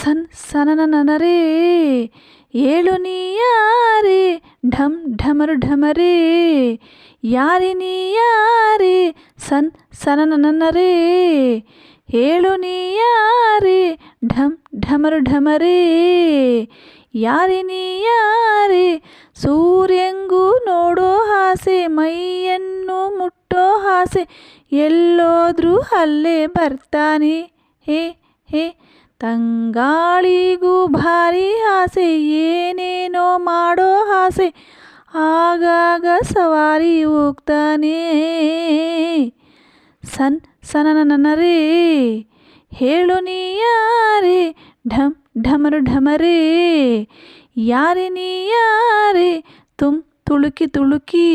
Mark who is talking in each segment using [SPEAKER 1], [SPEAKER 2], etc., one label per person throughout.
[SPEAKER 1] ಸನ್ ಸನನನರೇ ಏಳು ನೀ ಯಾರೇ ಢಮ್ ಢಮರು ಢಮರೇ, ಯಾರಿ ನೀ ಯಾರೇ ಸನ್ ಸನನನರೇ ಏಳು ನೀ ಯಾರಿ ಢಮ್ ಢಮರು ಢಮರೇ, ಯಾರಿ ನೀ ಯಾರಿ ಸೂರ್ಯಂಗೂ ನೋಡೋ ಹಾಸೆ, ಮೈಯನ್ನು ಮುಟ್ಟೋ ಹಾಸೆ, ಎಲ್ಲೋದ್ರೂ ಅಲ್ಲೇ ಬರ್ತಾನೆ, ಹೇ ಹೇ ತಂಗಾಳಿಗೂ ಭಾರಿ ಆಸೆ, ಏನೇನೋ ಮಾಡೋ ಆಸೆ. ಆಗಾಗ ಸವಾರಿ ಹೋಗ್ತಾನೆ. ಸನ್, ಸನನನರೇ, ಹೇಳು ನೀ ಯಾರೇ? ಢಮ್, ಢಮರು, ಢಮರೇ, ಯಾರೇ ನೀ ಯಾರೇ? ತುಮ್ ತುಳುಕಿ ತುಳುಕಿ,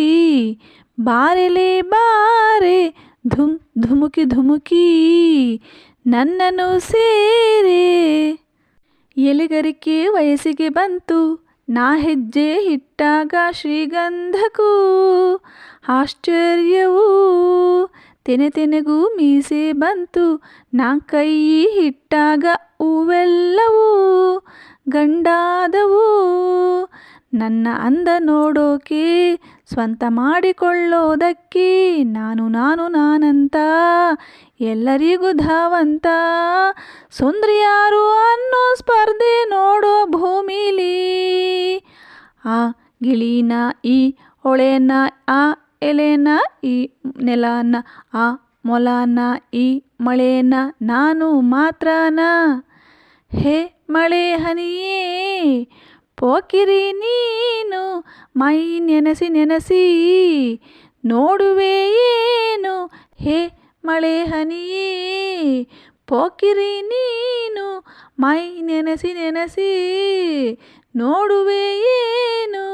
[SPEAKER 1] ಬಾರೆಲೆ, ಬಾರೆ. ಧುಮ್ ಧುಮುಕಿ ಧುಮುಕಿ ನನ್ನನ್ನು ಸೇರಿ. ಎಲೆಗರಿಕೆ ವಯಸ್ಸಿಗೆ ಬಂತು. ನಾ ಹೆಜ್ಜೆ ಇಟ್ಟಾಗ ಶ್ರೀಗಂಧಕ್ಕೂ ಆಶ್ಚರ್ಯವೂ. ತೆನೆ ತೆನೆಗೂ ಮೀಸೆ ಬಂತು. ನಾ ಕೈ ಇಟ್ಟಾಗ ಹೂವೆಲ್ಲವೂ ಗಂಡಾದವು. ನನ್ನ ಅಂದ ನೋಡೋಕೆ ಸ್ವಂತ ಮಾಡಿಕೊಳ್ಳೋದಕ್ಕೆ ನಾನು ನಾನು, ನಾನಂತ, ಎಲ್ಲರಿಗೂ ಧಾವಂತ. ಸುಂದ್ರಿಯಾರು ಅನ್ನೋ ಸ್ಪರ್ಧೆ ನೋಡೋ ಭೂಮಿಲಿ. ಆ ಗಿಳಿನ ಈ ಹೊಳೆನ, ಆ ಎಲೆನ, ಈ ನೆಲನ, ಆ ಮೊಲನ, ಈ ಮಳೆನ ನಾನು ಮಾತ್ರನ. ಹೇ ಮಳೆ ಹನಿಯೇ, ಪೋಕಿರಿ ನೀನು ಮೈ ನೆನೆಸಿ ನೆನೆಸಿ, ನೋಡುವೆ ಏನು? ಹೇ ಮಳೆ ಹನಿಯೇ, ಪೋಕಿರಿ ನೀನು? ಮೈ ನೆನೆಸಿ ನೆನೆಸಿ, ನೋಡುವೆ ಏನು?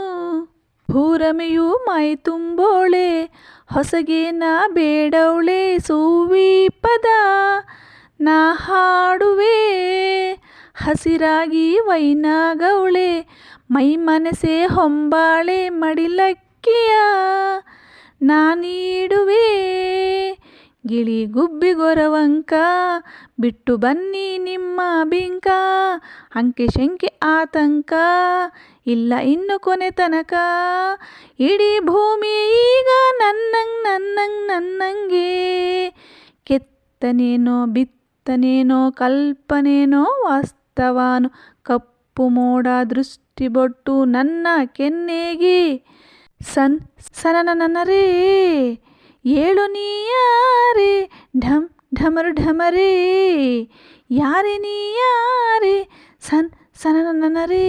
[SPEAKER 1] ಭೂರಮೆಯು ಮೈ ತುಂಬೋಳೆ ಹೊಸಗೇನ ಬೇಡವಳೆ ಸೂವಿ ಪದ ನಾ ಹಾಡುವೆ ಹಸಿರಾಗಿ ವೈನಾಗೌಳೆ ಮೈ ಮನಸೆ ಹೊಂಬಾಳೆ ಮಡಿಲಕ್ಕಿಯ, ನಾನೀಡುವೆ. ಗಿಳಿ ಗುಬ್ಬಿ ಗೊರವಂಕ ಬಿಟ್ಟು ಬನ್ನಿ ನಿಮ್ಮ ಬಿಂಕ, ಅಂಕೆ ಶಂಕೆ ಆತಂಕ, ಇಲ್ಲ ಇನ್ನು ಕೊನೆ ತನಕ. ಇಡೀ ಭೂಮಿ ಈಗ ನನ್ನಂಗ್ ನನ್ನಂಗ್ ನನ್ನಂಗೆ, ಕೆತ್ತನೇನೋ ಬಿತ್ತನೇನೋ ಕಲ್ಪನೇನೋ ವಾಸ್ತವಾನು ಕಪ್ಪು ಮೋಡ ದೃಷ್ಟಿ ಬೊಟ್ಟು ನನ್ನ ಕೆನ್ನೆಗೆ. ಸನ್ ಸನನನನರೇ ಏಳು ನೀ ಯಾರೆ ಢಮ್ ಢಮರು, ಢಮರೇ. ಯಾರೇ ನೀ ಯಾರೆ ಸನ್, ಸನನನರೇ.